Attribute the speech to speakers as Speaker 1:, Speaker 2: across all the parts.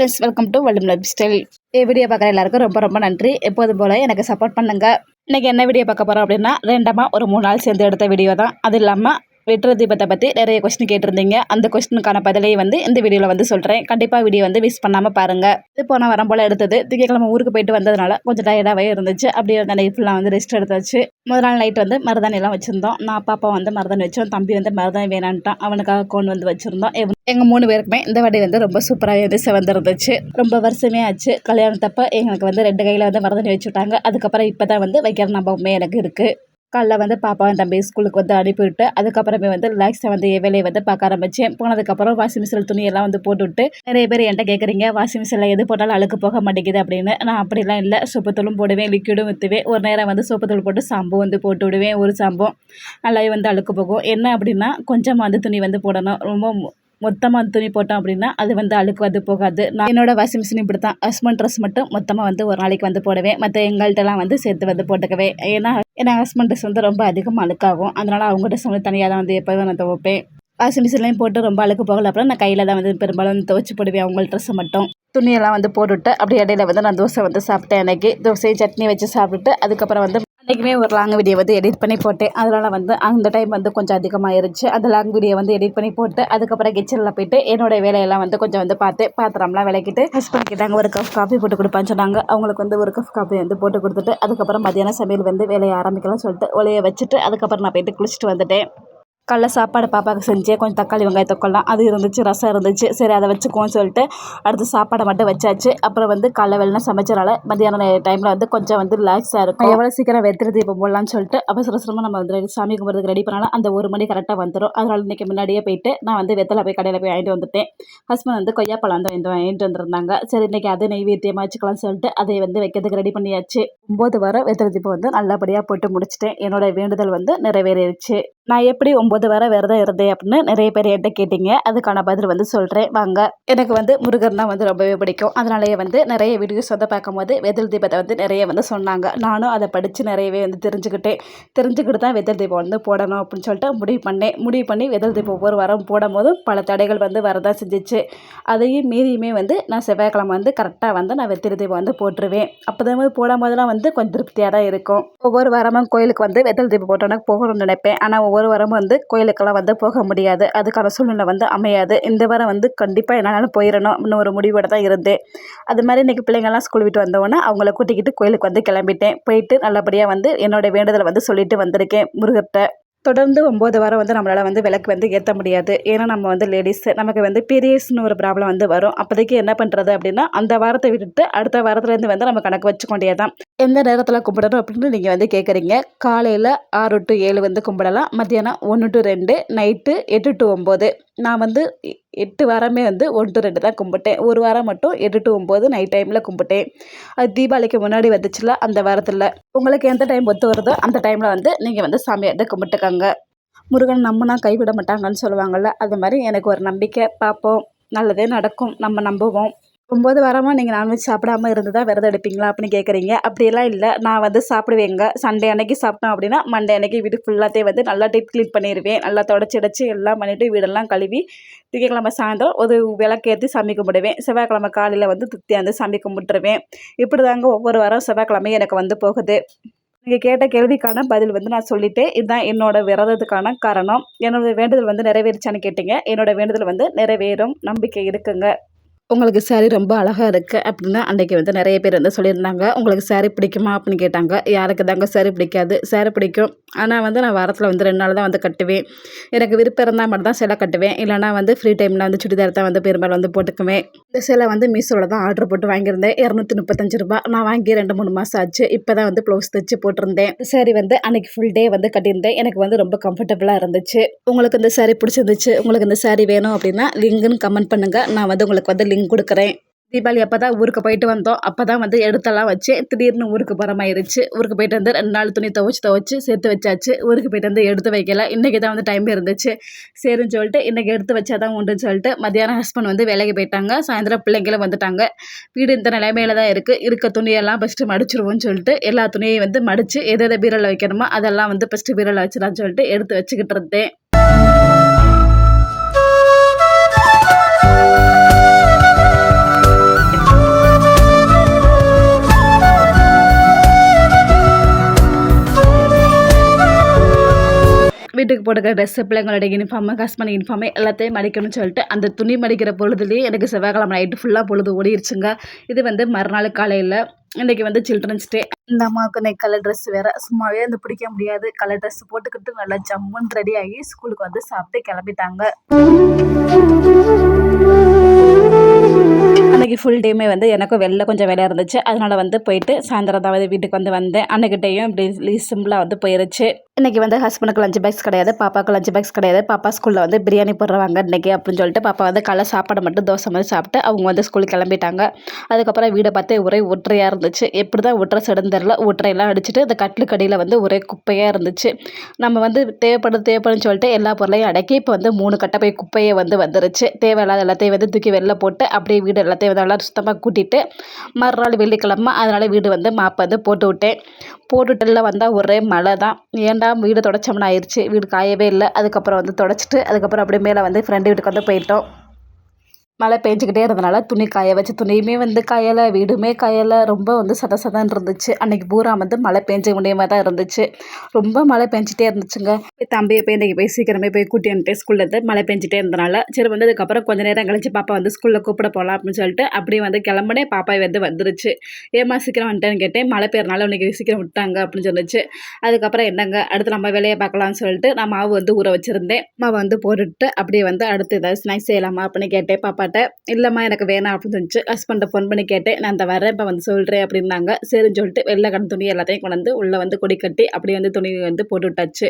Speaker 1: Friends welcome to Vallam life style video பார்க்குற எல்லாருக்கும் ரொம்ப ரொம்ப நன்றி. எப்போதும் போல் எனக்கு சப்போர்ட் பண்ணுங்க. இன்றைக்கி என்ன வீடியோ பார்க்க போகிறோம் அப்படின்னா ரெண்டமாக ஒரு மூணு நாள் சேர்ந்து எடுத்த வீடியோ தான். அது இல்லாமல் வெற்று தீபத்தை பற்றி நிறைய கொஸ்டின் கேட்டிருந்தீங்க. அந்த கொஸ்டினுக்கான பதிலையை வந்து இந்த வீடியோவில் வந்து சொல்கிறேன் கண்டிப்பாக வீடியோ வந்து மிஸ் பண்ணாமல் பாருங்கள் இது போன வரம் போல் எடுத்தது. திங்கக்கிழமை ஊருக்கு போயிட்டு வந்ததுனால கொஞ்சம் டயர்டாகவே இருந்துச்சு. அப்படியே அந்த நைட் ஃபுல்லாக வந்து ரெஸ்ட் எடுத்தாச்சு. முதல் நாள் நைட் வந்து மருதாணிலாம் வச்சுருந்தோம். நான் பாப்பா வந்து மருதாணி வச்சோம். தம்பி வந்து மருதாணி வேணான்ட்டான். அவனுக்காக கொண்டு வந்து வச்சுருந்தோம். எங்கள் மூணு பேருக்குமே இந்த வடி வந்து ரொம்ப சூப்பராக வந்து செவந்திருந்துச்சு. ரொம்ப வருஷமே ஆச்சு. கல்யாணத்தப்போ எங்களுக்கு வந்து ரெண்டு கையில் வந்து மருதாணி வச்சு விட்டாங்க அதுக்கப்புறம் இப்போ தான் வந்து வைக்கிற நம்பமே எனக்கு இருக்குது காலைல வந்து பாப்பாவும் தம்பி ஸ்கூலுக்கு வந்து அனுப்பிவிட்டு அதுக்கப்புறமே வந்து ரிலாக்ஸாக வந்து வேலையை வந்து பார்க்க ஆரம்பித்தேன் போனதுக்கப்புறம் வாஷிங் மிஷின் துணியெல்லாம் வந்து போட்டுவிட்டு நிறைய பேர் என்கிட்ட கேட்குறீங்க வாஷிங் மிஷினில் எது போட்டாலும் அழுக்கு போக மாட்டேங்குது அப்படின்னு. நான் அப்படிலாம் இல்லை சோப்புத்தூளும் போடுவேன் லிக்விடும் விற்றுவேன் ஒரு நேரம் வந்து சோப்புத்தூள் போட்டு சாம்பு வந்து போட்டு விடுவேன் ஒரு சாம்பும். நல்லாவே வந்து அழுக்கு போகும். என்ன அப்படின்னா கொஞ்சமாக வந்து துணி வந்து போடணும். ரொம்ப மொத்தமாக துணி போட்டோம் அப்படின்னா அது வந்து அழுக்கு வந்து போகாது. நான் என்னோட வாஷிங் மிஷின் இப்படி தான் ஹஸ்பண்ட் ட்ரெஸ் மட்டும் மொத்தமாக வந்து ஒரு நாளைக்கு வந்து போடுவேன். மற்ற எங்கள்கிட்டலாம் வந்து சேர்த்து வந்து போட்டுக்கவே. ஏன்னா ஏன்னா ஹஸ்பண்ட் ட்ரெஸ் வந்து ரொம்ப அதிகமாக அழுக்காகும். அதனால் அவங்க ட்ரெஸ் வந்து தனியாக தான் வந்து எப்போவே நான் துவைப்பேன். வாஷிங் மிஷின்லையும் போட்டு ரொம்ப அழுக்கு போகல அப்புறம் நான் கையில் தான் வந்து பெரும்பாலும் வந்து துவைச்சி போடுவேன் அவங்க ட்ரெஸ்ஸை மட்டும். துணியெல்லாம் வந்து போட்டுவிட்டு அப்படியே இடையில வந்து நான் தோசை வந்து சாப்பிட்டேன் எனக்கு தோசையும் சட்னி வச்சு சாப்பிட்டுட்டு அதுக்கப்புறம் வந்து அன்றைக்குமே ஒரு லாங் வீடியோ வந்து எடிட் பண்ணி போட்டேன். அதனால் வந்து அந்த டைம் வந்து கொஞ்சம் அதிகமாகிருச்சு அந்த லாங் வீடியோ வந்து எடிட் பண்ணி போட்டு அதுக்கப்புறம் கிச்சனில் போயிட்டு என்னோட வேலையெல்லாம் வந்து கொஞ்சம் வந்து பார்த்து பாத்திரம்லாம் விளக்கிட்டு ஹஸ்பண்ட் கிட்டாங்க ஒரு கப் காஃபி போட்டு கொடுப்பான்னு சொன்னாங்க. அவங்களுக்கு வந்து ஒரு கப் காஃபி வந்து போட்டு கொடுத்துட்டு அதுக்கப்புறம் மதியானம் சமையல் வந்து வேலையை ஆரம்பிக்கலாம்னு சொல்லிட்டு ஒலையை வச்சுட்டு அதுக்கப்புறம் நான் போயிட்டு குளிச்சுட்டு வந்துட்டேன். காலைல சாப்பாடு பாப்பாவுக்கு செஞ்சேன் கொஞ்சம் தக்காளி வெங்காய தொக்கலாம் அது இருந்துச்சு ரசம் இருந்துச்சு. சரி அதை வச்சுக்குவோம்னு சொல்லிட்டு அடுத்து சாப்பாடை மட்டும் வச்சாச்சு. அப்புறம் வந்து காலைல வெள்ளம் சமைச்சனால மதியான டைமில் வந்து கொஞ்சம் வந்து ரிலாக்ஸாக இருக்கும். எவ்வளோ சீக்கிரம் வெத்துறது இப்போ போடலான்னு சொல்லிட்டு அவசர அவசரமாக நம்ம வந்து சாமி கும்பிட்றதுக்கு ரெடி பண்ணாலும் அந்த ஒரு மணி கரெக்டாக வந்துடும் அதனால் இன்றைக்கி முன்னாடியே போயிட்டு நான் வந்து வெத்தலை போய் கடையில் போய் வாங்கிட்டு வந்துட்டேன். ஹஸ்பண்ட் வந்து கொய்யாப்பழம் வந்து வாங்கிட்டு வாங்கிட்டு வந்திருந்தாங்க. சரி இன்றைக்கி அதை நெய்வேத்தியமாக வச்சுக்கலாம்னு சொல்லிட்டு அதை வந்து வைக்கிறதுக்கு ரெடி பண்ணியாச்சு. ஒம்பது வர வெத்திர தீபம் வந்து நல்லபடியாக போட்டு முடிச்சிட்டேன். என்னோட வேண்டுதல் வந்து நிறைவேறிடுச்சு. நான் எப்படி ஒம்பது வர விரதம் இருந்தேன் அப்படின்னு நிறைய பேர் என்கிட்ட கேட்டிங்க. அதுக்கான பதில் வந்து சொல்கிறேன் வாங்க. எனக்கு வந்து முருகர்னா வந்து ரொம்பவே பிடிக்கும். அதனாலேயே வந்து நிறைய வீடியோஸ் வந்து பார்க்கும்போது வெதல் தீபத்தை வந்து நிறைய வந்து சொன்னாங்க. நானும் அதை படித்து நிறையவே வந்து தெரிஞ்சுக்கிட்டேன். தெரிஞ்சுக்கிட்டு தான் வெதல் தீபம் வந்து போடணும் அப்படின்னு சொல்லிட்டு முடிவு பண்ணேன். முடிவு பண்ணி வெதல் தீபம் ஒவ்வொரு வாரம் போடும் போதும் பல தடைகள் வந்து வரதான் செஞ்சிச்சு. அதையும் மீறியுமே வந்து நான் செவ்வாய்க்கிழமை வந்து கரெக்டாக வந்து நான் வெத்திரி தீபம் வந்து போட்டுருவேன். அப்போ தான் வந்து போடும் போதெல்லாம் வந்து கொஞ்சம் திருப்தியாக தான் இருக்கும். ஒவ்வொரு வாரமும் கோயிலுக்கு வந்து வெத்தல் தீபம் போட்டோன்னா போகணும்னு நினைப்பேன். ஆனால் ஒவ்வொரு வாரமும் வந்து கோயிலுக்கெல்லாம் வந்து போக முடியாது. அதுக்கான சூழ்நிலை வந்து அமையாது. இந்த வாரம் வந்து கண்டிப்பாக என்னால் போயிடணும் அப்படின்னு ஒரு முடிவோட தான் இருந்தேன். அது மாதிரி இன்றைக்கி பிள்ளைங்கள்லாம் ஸ்கூல் விட்டு வந்தோடனே அவங்கள கூட்டிக்கிட்டு கோயிலுக்கு வந்து கிளம்பிட்டேன். போயிட்டு நல்லபடியாக வந்து என்னோடய வேண்டுதலை வந்து சொல்லிட்டு வந்திருக்கேன் முருகர்கிட்ட தொடர்ந்து ஒம்பது வாரம் வந்து நம்மளால் வந்து விளக்கு வந்து ஏற்ற முடியாது. ஏன்னா நம்ம வந்து லேடிஸ் நமக்கு வந்து பீரியட்ஸ்னு ஒரு ப்ராப்ளம் வந்து வரும். அப்போதைக்கு என்ன பண்ணுறது அப்படின்னா அந்த வாரத்தை விட்டுட்டு அடுத்த வாரத்துலேருந்து வந்து நம்ம கணக்கு வச்சுக்கொண்டே தான் எந்த நேரத்தில் கும்பிடணும் அப்படின்னு நீங்கள் வந்து கேட்குறீங்க காலையில் ஆறு டு ஏழு வந்து கும்பிடலாம். மத்தியானம் ஒன்று டு ரெண்டு நைட்டு எட்டு டு ஒம்பது. நான் வந்து எட்டு வாரமே வந்து ஒன்று டு ரெண்டு தான் கும்பிட்டேன். ஒரு வாரம் மட்டும் எட்டு டு ஒம்பது நைட் டைமில் கும்பிட்டேன். அது தீபாவளிக்கு முன்னாடி வந்துச்சுல அந்த வாரத்தில். உங்களுக்கு எந்த டைம் ஒத்து வருதோ அந்த டைமில் வந்து நீங்கள் வந்து சாமியார்ட்ட கும்பிட்டுக்கோங்க. முருகன் நம்மனா கைவிட மாட்டாங்கன்னு சொல்லுவாங்கள்ல அது மாதிரி எனக்கு ஒரு நம்பிக்கை. பார்ப்போம். நல்லதே நடக்கும். நம்ம நம்புவோம். ஒம்பது வாரமாக நீங்கள் நான்வெஜ் சாப்பிடாம இருந்து தான் விரதம் எடுப்பீங்களா அப்படின்னு கேட்குறீங்க அப்படியெல்லாம் இல்லை. நான் வந்து சாப்பிடுவேங்க சண்டே அன்னைக்கு சாப்பிட்டோம் அப்படின்னா மண்டே அன்னைக்கு வீடு ஃபுல்லாத்தையும் வந்து நல்லா டீப் க்ளீன் பண்ணிடுவேன் நல்லா தொடச்சி அடைச்சி எல்லாம் பண்ணிவிட்டு வீடெல்லாம் கழுவி திங்கக்கிழமை சாயந்தரம் ஒரு விளக்கேற்றி சாமி கும்பிடுவேன். செவ்வாய்க்கிழமை காலையில் வந்து வந்து சாமி கும்பிட்டுருவேன். இப்படி தாங்க ஒவ்வொரு வாரம் செவ்வாய்க்கிழமையும் எனக்கு வந்து போகுது. நீங்கள் கேட்ட கேள்விக்கான பதில் வந்து நான் சொல்லிட்டேன். இதுதான் என்னோடய விரதத்துக்கான காரணம். என்னோடய வேண்டுதல் வந்து நிறைவேறிச்சான்னு கேட்டிங்க. என்னோடய வேண்டுதல் வந்து நிறைவேறும். நம்பிக்கை இருக்குங்க. உங்களுக்கு சாரீ ரொம்ப அழகாக இருக்குது அப்படின்னு அன்றைக்கி வந்து நிறைய பேர் வந்து சொல்லியிருந்தாங்க உங்களுக்கு சாரீ பிடிக்குமா? அப்படின்னு கேட்டாங்க. யாருக்கு தாங்க சாரீ பிடிக்காது. சாரீ பிடிக்கும். ஆனால் வந்து நான் வாரத்தில் வந்து ரெண்டு நாள் தான் வந்து கட்டுவேன். எனக்கு விருப்பம் இருந்தால் மட்டும் தான் சிலை கட்டுவேன். இல்லைனா வந்து ஃப்ரீ டைமில் வந்து சுடிதார் தான் வந்து பெரும்பாலும் வந்து போட்டுக்குவேன். இந்த சிலை வந்து மீஷோவில் தான் ஆர்டர் போட்டு வாங்கியிருந்தேன். இரநூத்தி முப்பத்தஞ்சு ரூபா நான் வாங்கி ரெண்டு மூணு மாதம் ஆச்சு. இப்போ தான் வந்து ப்ளவுஸ் தைச்சு போட்டிருந்தேன். சாரி வந்து அன்றைக்கி ஃபுல் டே வந்து கட்டியிருந்தேன். எனக்கு வந்து ரொம்ப கம்ஃபர்டபுளாக இருந்துச்சு. உங்களுக்கு இந்த சாரீ பிடிச்சிருந்துச்சு. உங்களுக்கு இந்த சாரீ வேணும் அப்படின்னா லிங்குன்னு கமெண்ட் பண்ணுங்கள் நான் வந்து உங்களுக்கு வந்து லிங்க் லிங்க் கொடுக்குறேன். தீபாவளி அப்போ தான் ஊருக்கு போயிட்டு வந்தோம். அப்போ தான் வந்து எடுத்தெல்லாம் வச்சு திடீர்னு ஊருக்கு போகிற மாதிரிச்சு ஊருக்கு போயிட்டு வந்து ரெண்டு நாள் துணி துவச்சி துவச்சி சேர்த்து வச்சாச்சு. ஊருக்கு போயிட்டு வந்து எடுத்து வைக்கல. இன்றைக்கி தான் வந்து டைம் இருந்துச்சு. சரின்னு சொல்லிட்டு இன்றைக்கி எடுத்து வச்சா தான் உண்டுன்னு சொல்லிட்டு மத்தியானம் ஹஸ்பண்ட் வந்து வேலைக்கு போயிட்டாங்க. சாயந்தரம் பிள்ளைங்களும் வந்துட்டாங்க. வீடு இந்த நிலைமையில தான் இருக்குது இருக்க துணியெல்லாம் ஃபஸ்ட்டு மடிச்சிருவோம்னு சொல்லிட்டு எல்லா துணியையும் வந்து மடித்து எதை எதை பீரலில் வைக்கணுமோ அதெல்லாம் வந்து ஃபஸ்ட்டு பீரலில் வச்சிடலான்னு சொல்லிட்டு எடுத்து வச்சுக்கிட்டு இருந்தேன். போட்டுக்கிற ட்ரெஸ்ஸு பிள்ளைங்களோட யூனிஃபார்மு ஹஸ்பண்ட் யூனிஃபார்மு எல்லாத்தையும் மடிக்கணும்னு சொல்லிட்டு அந்த துணி மடிக்கிற பொழுதுலேயே எனக்கு செவ்வாய்க்கிழமை நைட்டு ஃபுல்லாக பொழுது ஓடிடுச்சுங்க இது வந்து மறுநாள் காலையில். இன்றைக்கி வந்து சில்ட்ரன்ஸ் டே இந்த அம்மாவுக்கு இன்னைக்கு கலர் ட்ரெஸ் வேறு. சும்மாவே வந்து பிடிக்க முடியாது. கலர் ட்ரெஸ் போட்டுக்கிட்டு நல்லா ஜம்முன்னு ரெடி ஆகி ஸ்கூலுக்கு வந்து சாப்பிட்டு கிளம்பிட்டாங்க. அன்றைக்கி ஃபுல் டேமே வந்து எனக்கும் வெளில கொஞ்சம் வேலை இருந்துச்சு. அதனால் வந்து போயிட்டு சாயந்தரம் தான் வந்து வீட்டுக்கு வந்து வந்தேன். அன்னைக்கிட்டேயும் இப்படி சிம்பிளாக வந்து போயிருச்சு. இன்றைக்கி வந்து ஹஸ்பண்டுக்கு லஞ்ச் பாக்ஸ் கிடையாது பாப்பாவுக்கு லஞ்ச் பாக்ஸ் கிடையாது. பாப்பா ஸ்கூலில் வந்து பிரியாணி போடுறவாங்க இன்றைக்கி அப்படின்னு சொல்லிட்டு பாப்பா வந்து காலை சாப்பாடு மட்டும் தோசை மாதிரி சாப்பிட்டு அவங்க வந்து ஸ்கூலுக்கு கிளம்பிட்டாங்க. அதுக்கப்புறம் வீடை பார்த்து ஒரே ஒற்றையாக இருந்துச்சு. எப்படி தான் ஒற்றை சடுன்னு தெரில ஒற்றையெல்லாம் அடிச்சுட்டு அந்த கட்டிலுக்கடியில் வந்து ஒரே குப்பையாக இருந்துச்சு. நம்ம வந்து தேவைப்படுது தேவைப்படுன்னு சொல்லிட்டு எல்லா பொருளையும் அடக்கி இப்போ வந்து மூணு கட்டை போய் குப்பையே வந்து வந்துருச்சு. தேவையில்லாத எல்லாத்தையும் வந்து தூக்கி வெளில போட்டு அப்படியே வீடு எல்லாத்தையும் வந்து அதெல்லாம் சுத்தமாக கூட்டிட்டு மறுநாள் வெள்ளிக்கிழமை அதனால் வீடு வந்து மாப்பை வந்து போட்டு விட்டேன். போட்டுட்டெல்லாம் வந்தால் ஒரே மழை தான் ஏன்டா வீடு தொடச்சோம்னு ஆயிடுச்சு வீடு காயவே இல்லை. அதுக்கப்புறம் வந்து தொடச்சிட்டு அதுக்கப்புறம் அப்படியே மேலே வந்து ஃப்ரெண்டு வீட்டுக்கு வந்து போயிட்டோம். மழை பெஞ்சிக்கிட்டே இருந்தனால துணி காய வச்சு துணியுமே வந்து காயலை வீடுமே காயலை ரொம்ப வந்து சத சதன்னு இருந்துச்சு. அன்றைக்கி பூரா வந்து மழை பெஞ்ச முடியாமல் தான் இருந்துச்சு. ரொம்ப மழை பெஞ்சிட்டே இருந்துச்சுங்க. போய் தம்பியை போய் இன்றைக்கி போய் சீக்கிரமே போய் கூட்டி வந்துட்டு ஸ்கூலில் இருந்து மழை பெஞ்சிட்டே இருந்தனால சரி வந்து அதுக்கப்புறம் கொஞ்சம் நேரம் கழிச்சு பாப்பா வந்து ஸ்கூலில் கூப்பிட போகலாம் அப்படின்னு சொல்லிட்டு அப்படியே வந்து கிளம்புனே பாப்பா வந்து வந்துருச்சு. ஏமா சீக்கிரம் வந்துட்டேன்னு கேட்டேன். மழை பெய்யறனால உனக்கு சீக்கிரம் விட்டாங்க அப்படின்னு சொன்னிச்சு அதுக்கப்புறம் என்னங்க அடுத்து நம்ம வேலையை பார்க்கலாம்னு சொல்லிட்டு நான் மாவு வந்து ஊற வச்சுருந்தேன். மாவு வந்து போட்டுட்டு அப்படியே வந்து அடுத்து ஏதாவது ஸ்நாக்ஸ் செய்யலாமா அப்படின்னு கேட்டேன். பாப்பா கேட்டேன். இல்லைம்மா எனக்கு வேணாம் அப்படின்னு சொல்லிச்சு ஹஸ்பண்டை ஃபோன் பண்ணி கேட்டேன். நான் அந்த வரேன் இப்போ வந்து சொல்கிறேன் அப்படின்னாங்க. சரின்னு சொல்லிட்டு வெள்ளை கண் துணி எல்லாத்தையும் கொண்டு வந்து உள்ளே வந்து கொடி கட்டி அப்படியே வந்து துணி வந்து போட்டு விட்டாச்சு.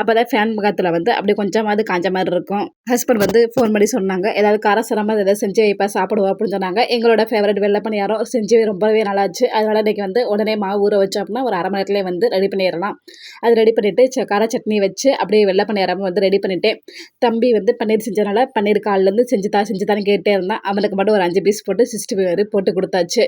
Speaker 1: அப்போ தான் ஃபேன் முகத்தில் வந்து அப்படியே கொஞ்சமாவது காஞ்ச மாதிரி இருக்கும். ஹஸ்பண்ட் வந்து ஃபோன் பண்ணி சொன்னாங்க. ஏதாவது காரசரமாக ஏதாவது செஞ்சு வைப்பா சாப்பிடுவோம் அப்படின்னு சொன்னாங்க. எங்களோட ஃபேவரட் வெள்ளை பணியாரம் செஞ்சு ரொம்பவே நல்லாச்சு. அதனால் இன்றைக்கி வந்து உடனே மாவு ஊற வச்சோம் அப்படின்னா ஒரு அரை மணி நேரத்துலேயே வந்து ரெடி பண்ணிடலாம். அது ரெடி பண்ணிவிட்டு கார சட்னி வச்சு அப்படியே வெள்ளை பணியாரமும் வந்து ரெடி பண்ணிவிட்டேன் தம்பி வந்து பன்னீர் செஞ்சனால பன்னீர் காலிலேருந்து செஞ்சு தான் செஞ்சு தான் கேட்டே இருந்தான். அவனுக்கு மட்டும் ஒரு அஞ்சு பீஸ் போட்டு சிக்ஸ்டி ஃபைவ் போட்டு கொடுத்தாச்சு.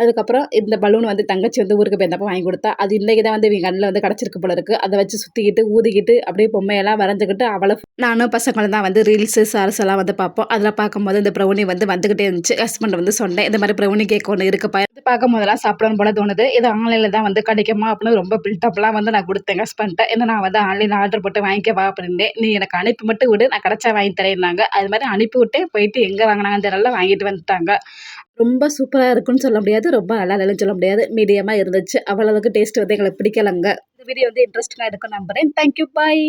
Speaker 1: அதுக்கப்புறம் இந்த பலூன் வந்து தங்கச்சி வந்து ஊருக்கு போயிருந்தப்போ வாங்கி கொடுத்தா. அது இன்றைக்கி தான் வந்து இவங்க கண்ணில் வந்து கிடச்சிருக்கு போல இருக்குது அதை வச்சு சுற்றிக்கிட்டு ஊதிக்கிட்டு அப்படியே பொம்மையெல்லாம் வரைஞ்சிக்கிட்டு அவளை நானும் பசங்களும் தான் வந்து ரீல்ஸு சார்ஸ் எல்லாம் வந்து பார்ப்போம். அதில் பார்க்கும்போது இந்த ப்ரௌனி வந்து வந்துக்கிட்டே இருந்துச்சு. ஹஸ்பண்ட் வந்து சொன்னேன் இந்த மாதிரி ப்ரௌனி கேக் ஒன்று இருக்குப்பா இது பார்க்கும் போதெல்லாம் சாப்பிடணும் போல தோணுது. இது ஆன்லைனில் தான் வந்து கிடைக்குமா அப்படின்னு ரொம்ப பில்டப்லாம் வந்து நான் கொடுத்தேன் ஹஸ்பண்ட்டை ஏன்னா நான் வந்து ஆன்லைனில் ஆர்டர் போட்டு வாங்கிக்கவா அப்படின்னே. நீ எனக்கு அனுப்பி மட்டும் விடு. நான் கிடச்சா வாங்கி தரேன்னாங்க. அது மாதிரி அனுப்பி விட்டே போயிட்டு எங்கே வாங்கினாங்கன்னு தெரியல வாங்கிட்டு வந்துட்டாங்க. ரொம்ப சூப்பராக இருக்குன்னு சொல்ல முடியாது ரொம்ப நல்லா இல்லைன்னு சொல்ல முடியாது. மீடியமாக இருந்துச்சு. அவ்வளோவுக்கு டேஸ்ட் வந்து எங்களுக்கு பிடிக்கலங்க. இந்த வீடியோ வந்து இன்ட்ரெஸ்டிங்காக இருக்கும் நம்புகிறேன் தேங்க்யூ பாய்